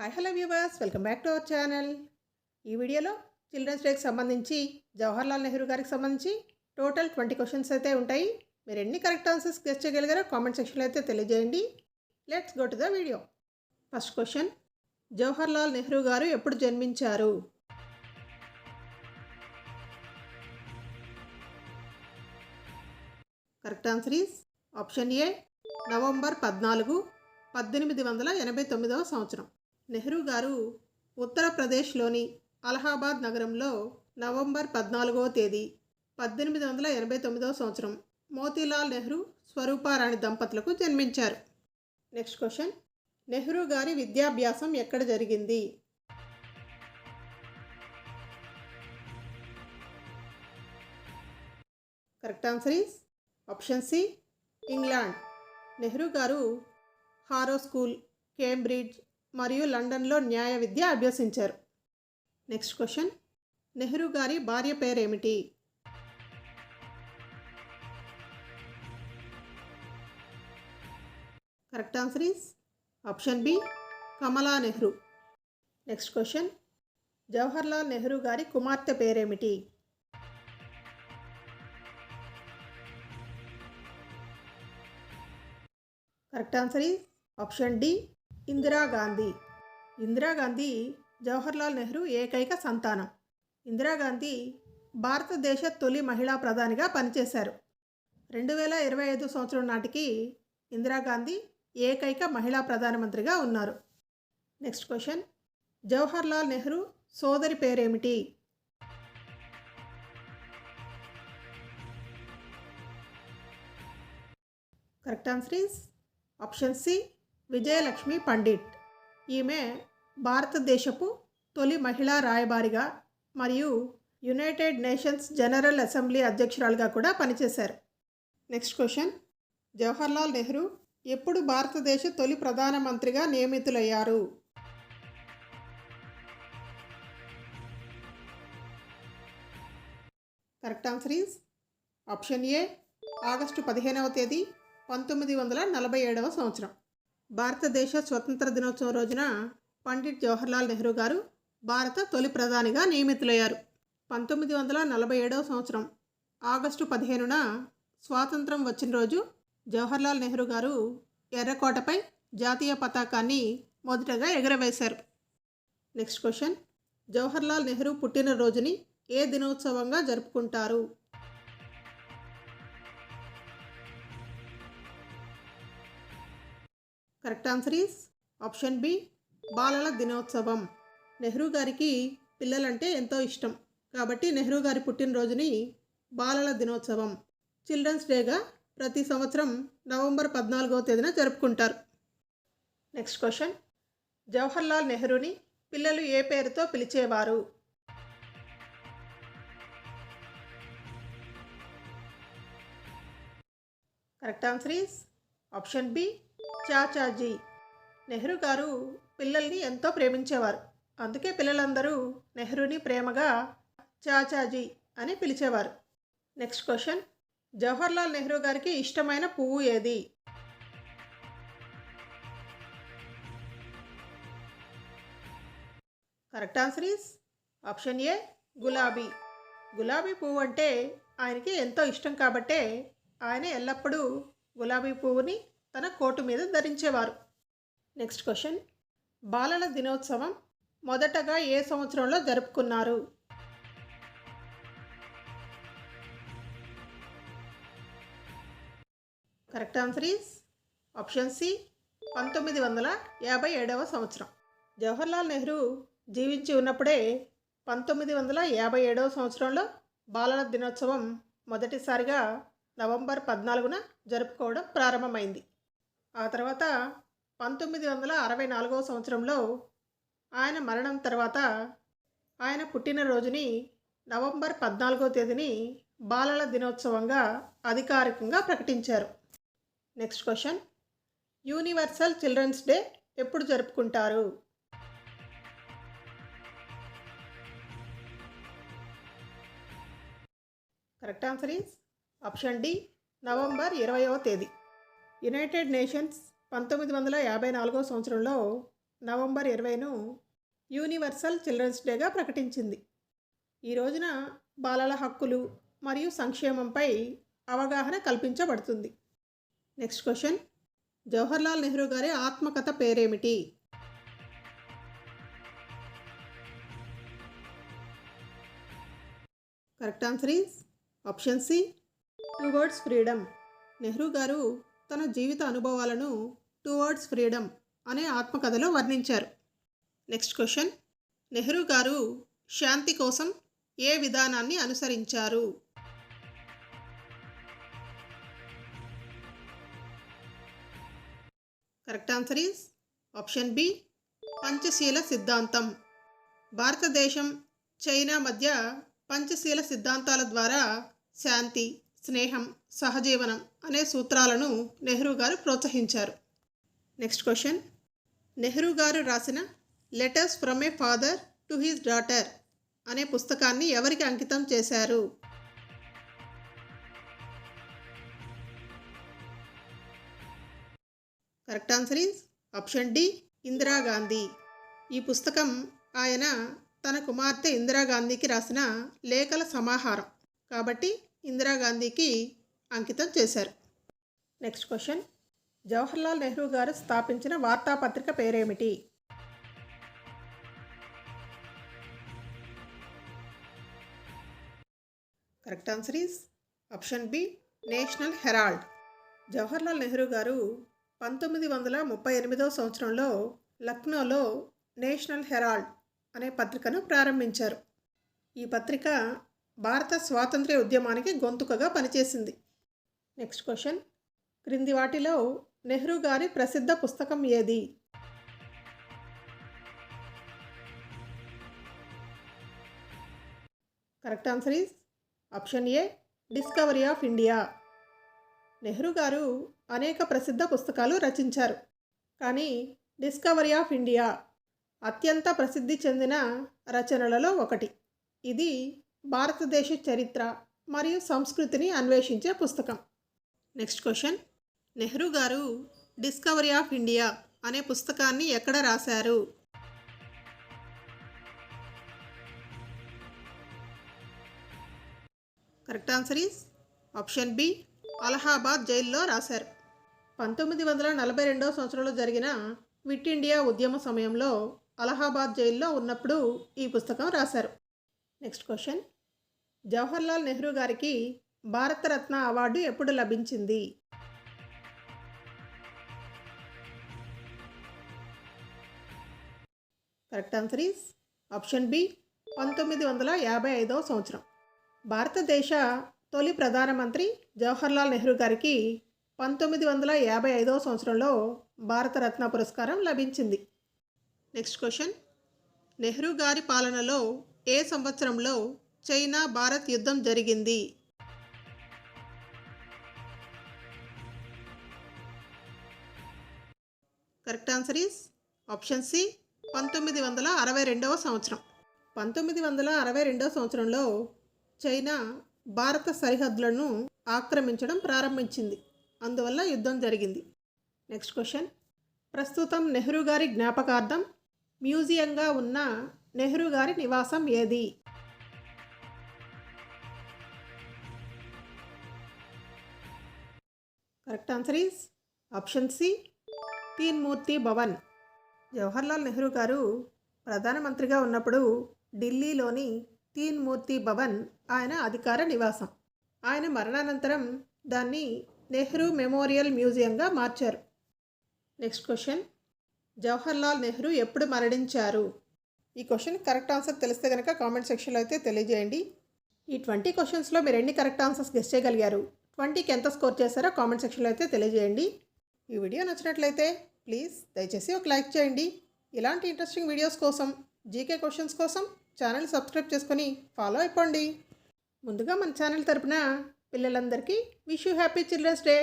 Hi hello viewers welcome back to our channel ఈ వీడియోలో children's డేకి సంబంధించి జవహర్లాల్ నెహ్రూ గారికి సంబంధించి టోటల్ ట్వంటీ క్వశ్చన్స్ అయితే ఉంటాయి. మీరు ఎన్ని కరెక్ట్ ఆన్సర్స్ గెస్ట్ చేయగలిగారో కామెంట్ సెక్షన్లో అయితే తెలియజేయండి. Let's go to the video first question Jawaharlal Nehru గారు ఎప్పుడు జన్మించారు? Correct answer is option A November పద్నాలుగు పద్దెనిమిది వందల ఎనభై తొమ్మిదవ సంవత్సరం. నెహ్రూ గారు ఉత్తరప్రదేశ్లోని అలహాబాద్ నగరంలో నవంబర్ పద్నాలుగవ తేదీ పద్దెనిమిది వందల ఎనభై తొమ్మిదవ సంవత్సరం మోతీలాల్ నెహ్రూ స్వరూపారాణి దంపతులకు జన్మించారు. నెక్స్ట్ క్వశ్చన్ నెహ్రూ గారి విద్యాభ్యాసం ఎక్కడ జరిగింది? Correct answer is option C England Nehru గారు హారో స్కూల్ కేంబ్రిడ్జ్ మరియు లండన్లో న్యాయ విద్య అభ్యసించారు. Next question. నెహ్రూ గారి భార్య పేరేమిటి? Correct answer is option B Kamala Nehru. Next question. Jawaharlal Nehru గారి కుమార్తె పేరేమిటి? Correct answer is option D Indira Gandhi Indira Gandhi Jawaharlal Nehru ఏకైక సంతానం. ఇందిరాగాంధీ భారతదేశ తొలి మహిళా ప్రధానిగా పనిచేశారు. రెండు వేల ఇరవై ఐదు సంవత్సరం నాటికి ఇందిరాగాంధీ ఏకైక మహిళా ప్రధానమంత్రిగా ఉన్నారు. Next question. జవహర్లాల్ నెహ్రూ సోదరి పేరేమిటి? Correct answer is option C Vijayalakshmi Pandit. ఈమె భారతదేశపు తొలి మహిళా రాయబారిగా మరియు యునైటెడ్ నేషన్స్ జనరల్ అసెంబ్లీ అధ్యక్షురాలుగా కూడా పనిచేశారు. Next question. జవహర్లాల్ నెహ్రూ ఎప్పుడు భారతదేశ తొలి ప్రధానమంత్రిగా నియమితులయ్యారు? Correct answer is option A August పదిహేనవ తేదీ పంతొమ్మిది వందల నలభై ఏడవ సంవత్సరం. భారతదేశ స్వతంత్ర దినోత్సవం రోజున పండిట్ జవహర్లాల్ నెహ్రూ గారు భారత తొలి ప్రధానిగా నియమితులయ్యారు. పంతొమ్మిది వందల నలభై ఏడవ సంవత్సరం ఆగస్టు పదిహేనున స్వాతంత్రం వచ్చిన రోజు జవహర్లాల్ నెహ్రూ గారు ఎర్రకోటపై జాతీయ పతాకాన్ని మొదటగా ఎగరవేశారు. Next question. జవహర్లాల్ నెహ్రూ పుట్టినరోజుని ఏ దినోత్సవంగా జరుపుకుంటారు? Correct answer is option B బాలల దినోత్సవం. నెహ్రూ గారికి పిల్లలంటే ఎంతో ఇష్టం. కాబట్టి నెహ్రూ గారి పుట్టినరోజుని బాలల దినోత్సవం. చిల్డ్రన్స్ డేగా ప్రతి సంవత్సరం నవంబర్ పద్నాలుగవ తేదీన జరుపుకుంటారు. Next question. జవహర్లాల్ నెహ్రూని పిల్లలు ఏ పేరుతో పిలిచేవారు? Correct answer is option B Chachaji. Nehru గారు పిల్లల్ని ఎంతో ప్రేమించేవారు. అందుకే పిల్లలందరూ నెహ్రూని ప్రేమగా చాచాజీ అని పిలిచేవారు. Next question. జవహర్లాల్ నెహ్రూ గారికి ఇష్టమైన పువ్వు ఏది? Correct answer is option A గులాబీ. గులాబీ పువ్వు అంటే ఆయనకి ఎంతో ఇష్టం కాబట్టే ఆయన ఎల్లప్పుడూ గులాబీ పువ్వుని తన కోటు మీద ధరించేవారు. Next question. బాలల దినోత్సవం మొదటగా ఏ సంవత్సరంలో జరుపుకున్నారు? Correct answer is option C పంతొమ్మిది వందల యాభై ఏడవ సంవత్సరం. జవహర్లాల్ నెహ్రూ జీవించి ఉన్నప్పుడే పంతొమ్మిది వందల యాభై ఏడవ సంవత్సరంలో బాలల దినోత్సవం మొదటిసారిగా నవంబర్ పద్నాలుగున జరుపుకోవడం ప్రారంభమైంది. ఆ తర్వాత పంతొమ్మిది వందల అరవై నాలుగవ సంవత్సరంలో ఆయన మరణం తర్వాత ఆయన పుట్టినరోజుని నవంబర్ పద్నాలుగో తేదీని బాలల దినోత్సవంగా అధికారికంగా ప్రకటించారు. Next question. Universal children's day ఎప్పుడు జరుపుకుంటారు? Correct answer is option D November ఇరవయవ తేదీ. యునైటెడ్ నేషన్స్ పంతొమ్మిది వందల యాభై నాలుగో సంవత్సరంలో నవంబర్ ఇరవైను యూనివర్సల్ చిల్డ్రన్స్ డేగా ప్రకటించింది. ఈ రోజున బాలల హక్కులు మరియు సంక్షేమంపై అవగాహన కల్పించబడుతుంది. Next question. జవహర్లాల్ నెహ్రూ గారి ఆత్మకథ పేరేమిటి? Correct answer is option C towards freedom. Nehru గారు తన జీవిత అనుభవాలను టువర్డ్స్ ఫ్రీడమ్ అనే ఆత్మకథలో వర్ణించారు. నెక్స్ట్ క్వశ్చన్ నెహ్రూ గారు శాంతి కోసం ఏ విధానాన్ని అనుసరించారు? Correct answer is option B Panchsheel సిద్ధాంతం. భారతదేశం చైనా మధ్య పంచశీల సిద్ధాంతాల ద్వారా శాంతి స్నేహం సహజీవనం అనే సూత్రాలను నెహ్రూ గారు ప్రోత్సహించారు. Next question. నెహ్రూ గారు రాసిన letters from a father to his daughter అనే పుస్తకాన్ని ఎవరికి అంకితం చేశారు? Correct answer is option D Indira Gandhi ఈ పుస్తకం ఆయన తన కుమార్తె ఇందిరాగాంధీకి రాసిన లేఖల సమాహారం. కాబట్టి ఇందిరాగాంధీకి అంకితం చేశారు. Next question. జవహర్లాల్ నెహ్రూ గారు స్థాపించిన వార్తాపత్రిక పేరేమిటి? Correct answer is option B National Herald. Jawaharlal Nehru గారు పంతొమ్మిది వందల ముప్పై ఎనిమిదవ సంవత్సరంలో లక్నోలో నేషనల్ హెరాల్డ్ అనే పత్రికను ప్రారంభించారు. ఈ పత్రిక భారత స్వాతంత్ర్య ఉద్యమానికి గొంతుకగా పనిచేసింది. Next question. క్రింది వాటిలో నెహ్రూ గారి ప్రసిద్ధ పుస్తకం ఏది? Correct answer is option A Discovery of India. Nehru గారు అనేక ప్రసిద్ధ పుస్తకాలు రచించారు. కానీ డిస్కవరీ ఆఫ్ ఇండియా అత్యంత ప్రసిద్ధి చెందిన రచనలలో ఒకటి. ఇది భారతదేశ చరిత్ర మరియు సంస్కృతిని అన్వేషించే పుస్తకం. Next question. నెహ్రూ గారు డిస్కవరీ ఆఫ్ ఇండియా అనే పుస్తకాన్ని ఎక్కడ రాశారు? Correct answer is option B Allahabad జైల్లో రాశారు. పంతొమ్మిది వందల నలభై రెండవ సంవత్సరంలో జరిగిన విట్ ఇండియా ఉద్యమ సమయంలో అలహాబాద్ జైల్లో ఉన్నప్పుడు ఈ పుస్తకం రాశారు. నెక్స్ట్ క్వశ్చన్ జవహర్లాల్ నెహ్రూ గారికి భారతరత్న అవార్డు ఎప్పుడు లభించింది? Correct answer is option B పంతొమ్మిది వందల యాభై ఐదవ సంవత్సరం. భారతదేశ తొలి ప్రధానమంత్రి జవహర్లాల్ నెహ్రూ గారికి పంతొమ్మిది వందల యాభై ఐదవ సంవత్సరంలో భారతరత్న పురస్కారం లభించింది. నెక్స్ట్ క్వశ్చన్ నెహ్రూ గారి పాలనలో ఏ సంవత్సరంలో చైనా భారత్ యుద్ధం జరిగింది? Correct answer is option C పంతొమ్మిది వందల అరవై రెండవ సంవత్సరం. పంతొమ్మిది వందల అరవై రెండవ సంవత్సరంలో చైనా భారత సరిహద్దులను ఆక్రమించడం ప్రారంభించింది. అందువల్ల యుద్ధం జరిగింది. Next question. ప్రస్తుతం నెహ్రూ గారి జ్ఞాపకార్థం మ్యూజియంగా ఉన్న నెహ్రూ గారి నివాసం ఏది? Correct answer is option C Teen Murti Bhavan. Jawaharlal Nehru garu ప్రధానమంత్రిగా ఉన్నప్పుడు ఢిల్లీలోని తీన్మూర్తి భవన్ ఆయన అధికార నివాసం. ఆయన మరణానంతరం దాన్ని నెహ్రూ మెమోరియల్ మ్యూజియంగా మార్చారు. నెక్స్ట్ క్వశ్చన్ జవహర్లాల్ నెహ్రూ ఎప్పుడు మరణించారు? ఈ క్వశ్చన్ కరెక్ట్ ఆన్సర్ తెలిస్తే కనుక కామెంట్ సెక్షన్లో అయితే తెలియజేయండి. ఈ ట్వంటీ క్వశ్చన్స్లో మీరు ఎన్ని కరెక్ట్ ఆన్సర్స్ గెస్ట్ చేయగలిగారు? ట్వంటీకి ఎంత స్కోర్ చేశారో కామెంట్ సెక్షన్లో అయితే తెలియజేయండి. ఈ వీడియో నచ్చినట్లయితే ప్లీజ్ దయచేసి ఒక లైక్ చేయండి. ఇలాంటి ఇంట్రెస్టింగ్ వీడియోస్ కోసం జీకే క్వశ్చన్స్ కోసం ఛానల్ సబ్స్క్రైబ్ చేసుకొని ఫాలో అయిపోండి. ముందుగా మన ఛానల్ తరపున పిల్లలందరికీ wish you happy children's day.